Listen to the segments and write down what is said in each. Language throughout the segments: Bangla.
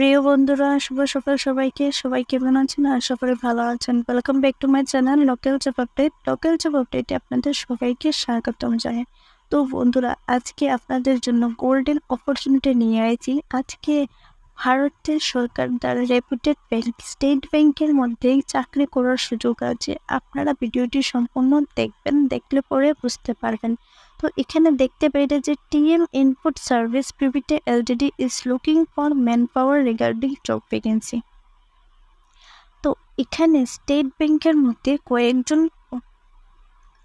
প্রিয় বন্ধুরা, শুভ সকাল সবাইকে। সবাই কেমন আছেন? আর সকলে ভালো আছেন। Welcome back to my channel local job update local job আপডেটে আপনাদের সবাইকে স্বাগতম জানাই। তো বন্ধুরা, আজকে আপনাদের জন্য গোল্ডেন অপরচুনিটি নিয়ে আইছি। আজকে ভারতের সরকার দ্বারা রেপুটেড ব্যাংক স্টেট ব্যাংকের মধ্যেই চাকরি করার সুযোগ আছে। আপনারা ভিডিওটি সম্পূর্ণ দেখবেন, দেখলে পরে বুঝতে পারবেন। তো এখানে দেখতে পেরে যে TM input service private LTD is looking for man power regarding job vacancy তো এখানে স্টেট ব্যাংকের মধ্যে কয়েকজন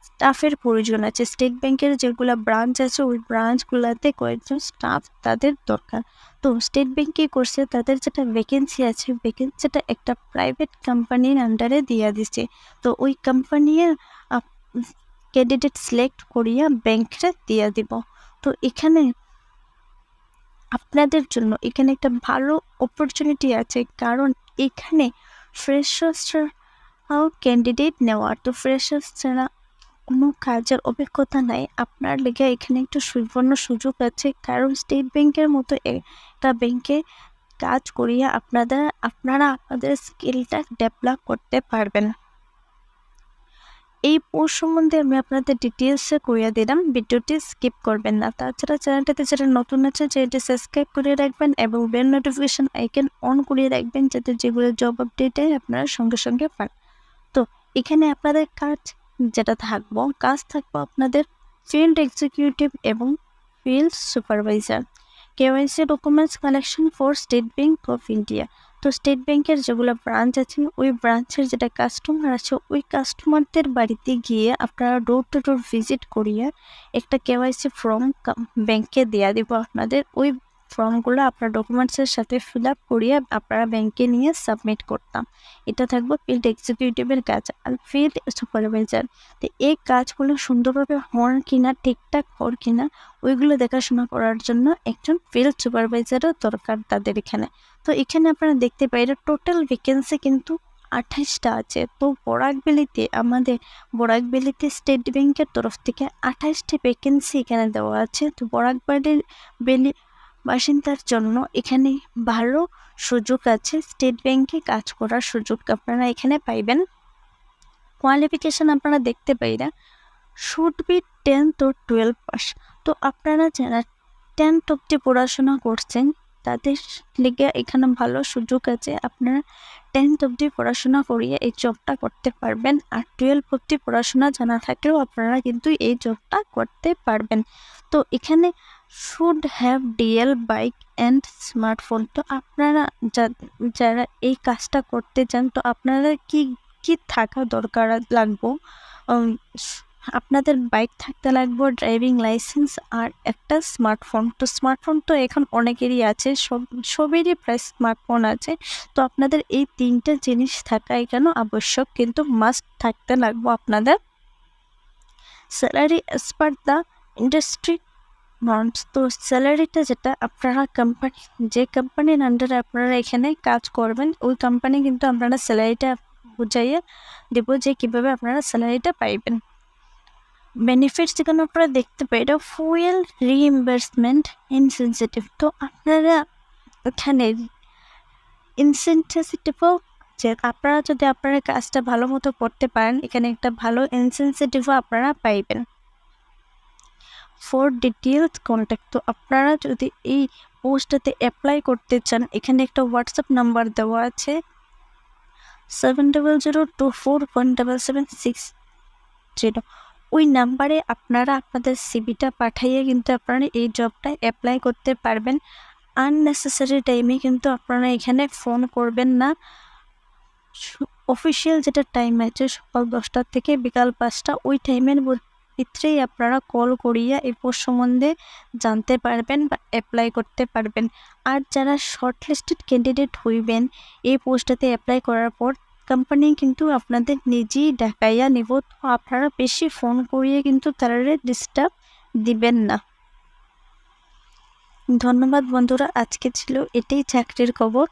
স্টাফের প্রয়োজন আছে। স্টেট ব্যাংকের যেগুলো ব্রাঞ্চ আছে, ওই ব্রাঞ্চগুলোতে কয়েকজন স্টাফ তাদের দরকার। তো স্টেট ব্যাংক করছে? তাদের যেটা ভ্যাকেন্সি আছে ভ্যাকেন্সিটা একটা প্রাইভেট কোম্পানির আন্ডারে দিয়ে দিচ্ছে তো ওই কোম্পানির ক্যান্ডিডেট সিলেক্ট করিয়া ব্যাংকে দিয়ে দিব। তো এখানে আপনাদের জন্য এখানে একটা ভালো অপরচুনিটি আছে, কারণ এখানে ফ্রেশার্সরাও ক্যান্ডিডেট নেওয়ার। তো ফ্রেশার্স ছাড়া কোনো কাজের অভিজ্ঞতা নাই। আপনার লেগে এখানে একটু সুবর্ণ সুযোগ আছে, কারণ স্টেট ব্যাংকের মতো একটা ব্যাংকে কাজ করিয়া আপনাদের, আপনারা আপনাদের স্কিলটা ডেভেলপ করতে পারবেন। এই পোস্ট সম্বন্ধে আমি আপনাদের ডিটেলসে করিয়া দিলাম। ভিডিওটি স্কিপ করবেন না। তাছাড়া চ্যানেলটাতে যারা নতুন আছে চ্যানেলটি সাবস্ক্রাইব করে রাখবেন এবং বেল নোটিফিকেশান আইকন অন করিয়ে রাখবেন যাতে যেগুলো জব আপডেটে আপনারা সঙ্গে সঙ্গে পান। তো, এখানে আপনাদের কাজ যেটা থাকব, কাজ থাকব আপনাদের ফিল্ড এক্সিকিউটিভ এবং field supervisor KYC documents collection for State Bank of India তো স্টেট ব্যাংকের যেগুলো ব্রাঞ্চ আছে ওই ব্রাঞ্চের যেটা কাস্টমার আছে, ওই কাস্টমারদের বাড়িতে গিয়ে আপনারা ডোর টু ডোর ভিজিট করিয়ে একটা কেওয়াইসি ফর্ম ব্যাংকে দেওয়া দিব আপনাদের। ওই ফর্মগুলো আপনার ডকুমেন্টসের সাথে ফিল আপ করিয়ে আপনারা ব্যাংকে নিয়ে সাবমিট করতাম। এটা থাকব ফিল্ড এক্সিকিউটিভের কাজ আর ফিল্ড সুপারভাইজার তো এই কাজগুলো সুন্দরভাবে হন কিনা, ঠিকঠাক হন কিনা, ওইগুলো দেখাশোনা করার জন্য একজন ফিল্ড সুপারভাইজারও দরকার তাদের এখানে। তো এখানে আপনারা দেখতে পাই, এটা টোটাল ভ্যাকেন্সি কিন্তু আঠাশটা আছে। তো বরাকবেলিতে আমাদের বরাকবেলিতে স্টেট ব্যাংকের তরফ থেকে আঠাশটি ভ্যাকেন্সি এখানে দেওয়া আছে। তো বরাকবাড়ির বেলি বাসিন্দার জন্য এখানে ভালো সুযোগ আছে। স্টেট ব্যাংকে কাজ করার সুযোগ আপনারা এখানে পাইবেন। কোয়ালিফিকেশান আপনারা দেখতে পাইরা শুড বি টেন্থ ও টুয়েলভ পাস। তো আপনারা যারা টেন্থ অব্দি পড়াশোনা করছেন তাদের লেগে এখানে ভালো সুযোগ আছে। আপনারা টেন্থ অবধি পড়াশোনা করিয়ে এই জবটা করতে পারবেন। আর টুয়েলভ অবধি পড়াশোনা জানা থাকলেও আপনারা কিন্তু এই জবটা করতে পারবেন। তো এখানে should have DL bike and smartphone তো আপনারা যারা এই কাজটা করতে চান, তো আপনারা কি কি থাকা দরকার লাগবো? আপনাদের বাইক থাকতে লাগবে, ড্রাইভিং লাইসেন্স আর একটা স্মার্টফোন। তো স্মার্টফোন তো এখন অনেকেরই আছে, সব, সবেরই প্রায় স্মার্টফোন আছে। তো আপনাদের এই তিনটে জিনিস থাকা এখানে আবশ্যক? কিন্তু মাস্ট থাকতে লাগবো আপনাদের। Salary per the industry norms তো স্যালারিটা যেটা আপনারা কোম্পানি যে কোম্পানির আন্ডারে আপনারা এখানে কাজ করবেন, ওই কোম্পানি কিন্তু আপনারা স্যালারিটা বুঝাইয়ে দেবো যে কীভাবে আপনারা স্যালারিটা পাইবেন। বেনিফিটস যেখানে আপনারা দেখতে পাই, এটা ফুয়েল রিইম্বার্সমেন্ট ইনসেন্সিটিভ তো আপনারা এখানে ইনসেন্সিটিভও যে আপনারা যদি আপনারা কাজটা ভালো মতো করতে পারেন, এখানে একটা ভালো ইনসেন্সিটিভও আপনারা পাইবেন। ফর ডিটেলস কন্ট্যাক্ট তো আপনারা যদি এই পোস্টটাতে অ্যাপ্লাই করতে চান, এখানে একটা হোয়াটসঅ্যাপ নাম্বার দেওয়া আছে। Seven double zero two four one double seven six zero ওই নাম্বারে আপনারা আপনাদের সিবিটা পাঠাইয়ে কিন্তু আপনারা এই জবটা অ্যাপ্লাই করতে পারবেন। আননেসেসারি টাইমে কিন্তু আপনারা এখানে ফোন করবেন না। অফিসিয়াল যেটা টাইম আছে সকাল দশটা থেকে বিকাল পাঁচটা, ওই টাইমের ভিতরেই আপনারা কল করিয়া এই পোস্ট সম্বন্ধে জানতে পারবেন বা অ্যাপ্লাই করতে পারবেন। আর যারা শর্ট লিস্টেড ক্যান্ডিডেট হইবেন, এই পোস্টটাতে অ্যাপ্লাই করার পর কোম্পানি কিন্তু আপনাদের নিজেই ডাকাইয়া নিব। তো আপনারা বেশি ফোন করিয়ে কিন্তু তারা ডিস্টার্ব দিবেন না। ধন্যবাদ বন্ধুরা, আজকে ছিল এটাই চাকরির খবর।